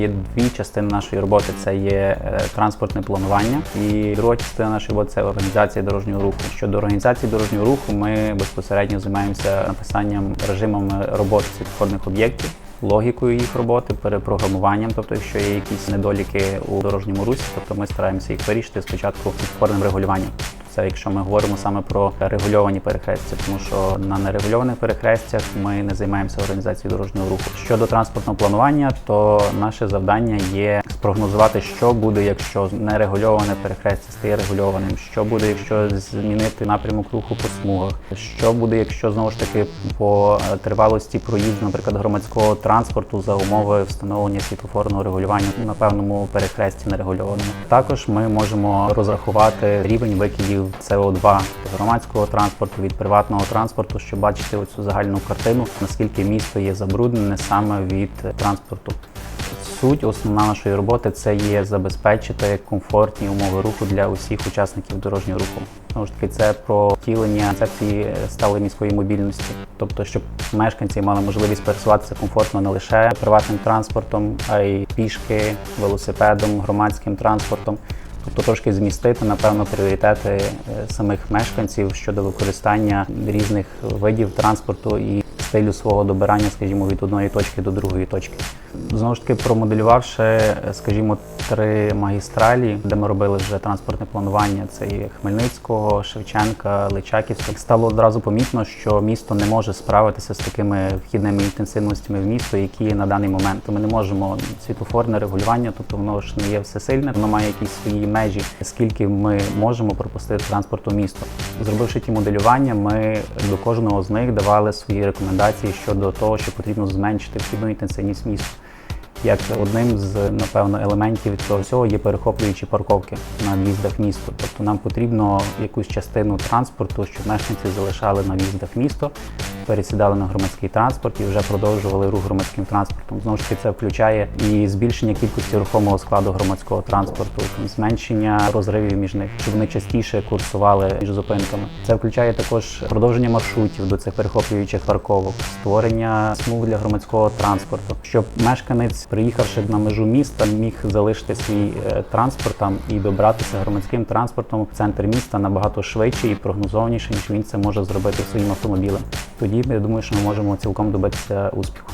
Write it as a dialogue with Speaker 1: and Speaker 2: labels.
Speaker 1: Є дві частини нашої роботи: це є е, транспортне планування, і друга частина нашої роботи це організація дорожнього руху. Щодо організації дорожнього руху, ми безпосередньо займаємося написанням режимами роботи світлофорних об'єктів. Логікою їх роботи, перепрограмуванням, тобто, якщо є якісь недоліки у дорожньому русі, тобто ми стараємося їх вирішити спочатку світлофорним регулюванням. Це якщо ми говоримо саме про регульовані перехрестя, тому що на нерегульованих перехрестях ми не займаємося організацією дорожнього руху. Щодо транспортного планування, то наше завдання є спрогнозувати, що буде, якщо нерегульоване перехрестя стає регульованим, що буде, якщо змінити напрямок руху по смугах, що буде, якщо знову ж таки по е, тривалості проїзду, наприклад, громадського транспорту за умови встановлення світлофорного регулювання на певному перехресті нерегульованому. Також ми можемо розрахувати рівень викидів СО2 від громадського транспорту від приватного транспорту, щоб бачити оцю загальну картину, наскільки місто є забруднене саме від транспорту. Суть основна нашої роботи це є забезпечити комфортні умови руху для усіх учасників дорожнього руху. Знову ж таки, це про втілення концепції сталої міської мобільності, тобто, щоб мешканці мали можливість пересуватися комфортно не лише приватним транспортом, а й пішки, велосипедом, громадським транспортом. Тобто трошки змістити, напевно, пріоритети е, самих мешканців щодо використання різних видів транспорту і стилю свого добирання, скажімо, від одної точки до другої точки. Знову ж таки, промоделювавши, скажімо, три магістралі, де ми робили вже транспортне планування, це є Хмельницького, Шевченка, Личаківського, стало одразу помітно, що місто не може справитися з такими вхідними інтенсивностями в місто, які є на даний момент. Ми не можемо світлофорне регулювання, тобто воно ж не є всесильне, воно має якісь свої межі, скільки ми можемо пропустити транспорту місто. Зробивши ті моделювання, ми до кожного з них давали свої рекомендації щодо того, що потрібно зменшити вхідну інтенсивність міста. Як одним з напевно елементів цього всього є перехоплюючі парковки на в'їздах міста. Тобто нам потрібно якусь частину транспорту, щоб мешканці залишали на в'їздах міста. Пересідали на громадський транспорт і вже продовжували рух громадським транспортом. Знову ж таки, це включає і збільшення кількості рухомого складу громадського транспорту, зменшення розривів між них, щоб вони частіше курсували між зупинками. Це включає також продовження маршрутів до цих перехоплюючих парковок, створення смуг для громадського транспорту, щоб мешканець, приїхавши на межу міста, міг залишити свій е, транспорт там і добратися громадським транспортом в центр міста набагато швидше і прогнозованіше, ніж він це може зробити своїм автомобілем. Тоді я думаю, що ми можемо цілком добитися успіху.